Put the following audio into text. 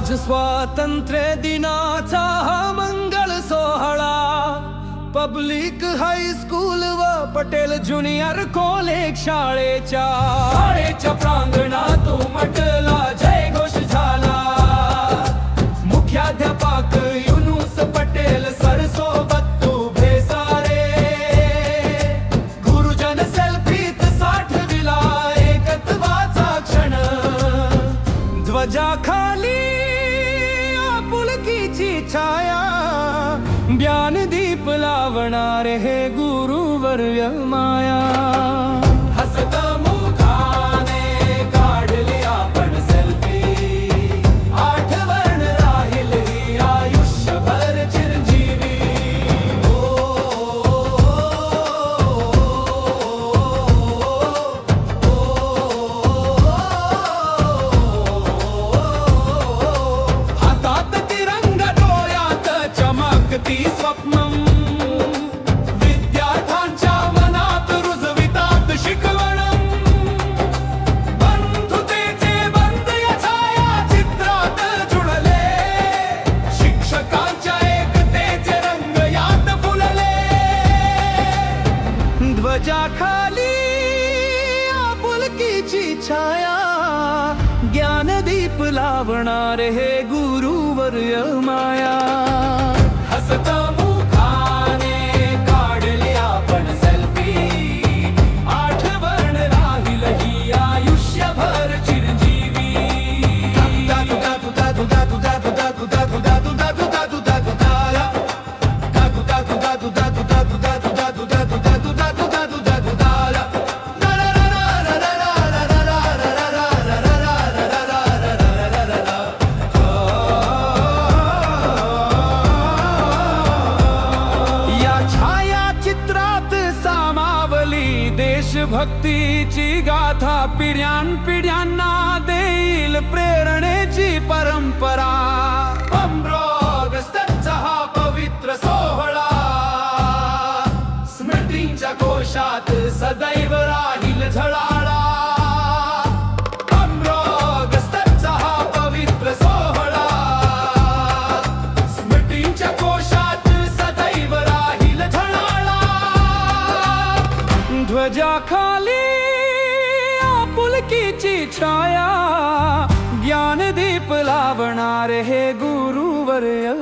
आज स्वातंत्र्य public high school व पटेल ज्युनियर कॉलेज शाळेच्या शाळेच्या प्रांगणात उमटला जय घोष झाला। मुख्याध्यापक युनुस पटेल सर सोबत उभे सारे गुरुजन सेल्फीत साठविला एकत्वाचा क्षण। ध्वजाखाली आपुलकीची छाया ज्ञानदीप ਭਲਾਵਣਾ ਰਹੇ ਗੁਰੂ ਵਰ ਮਾਇਆ। ध्वजाखाली आपुलकीची छाया ज्ञानदीप लावणारे हे गुरुवर्य माया हसत मुखाने देशभक्तीची गाथा पिढ्यान पिढ्यांना देईल प्रेरणेची परंपरा. हा पवित्र सोहळा. स्मृतींच्या कोशात सदैव राहील झळा. ध्वजाखाली आपुलकीची छाया ज्ञानदीप लावणारे हे गुरुवर्य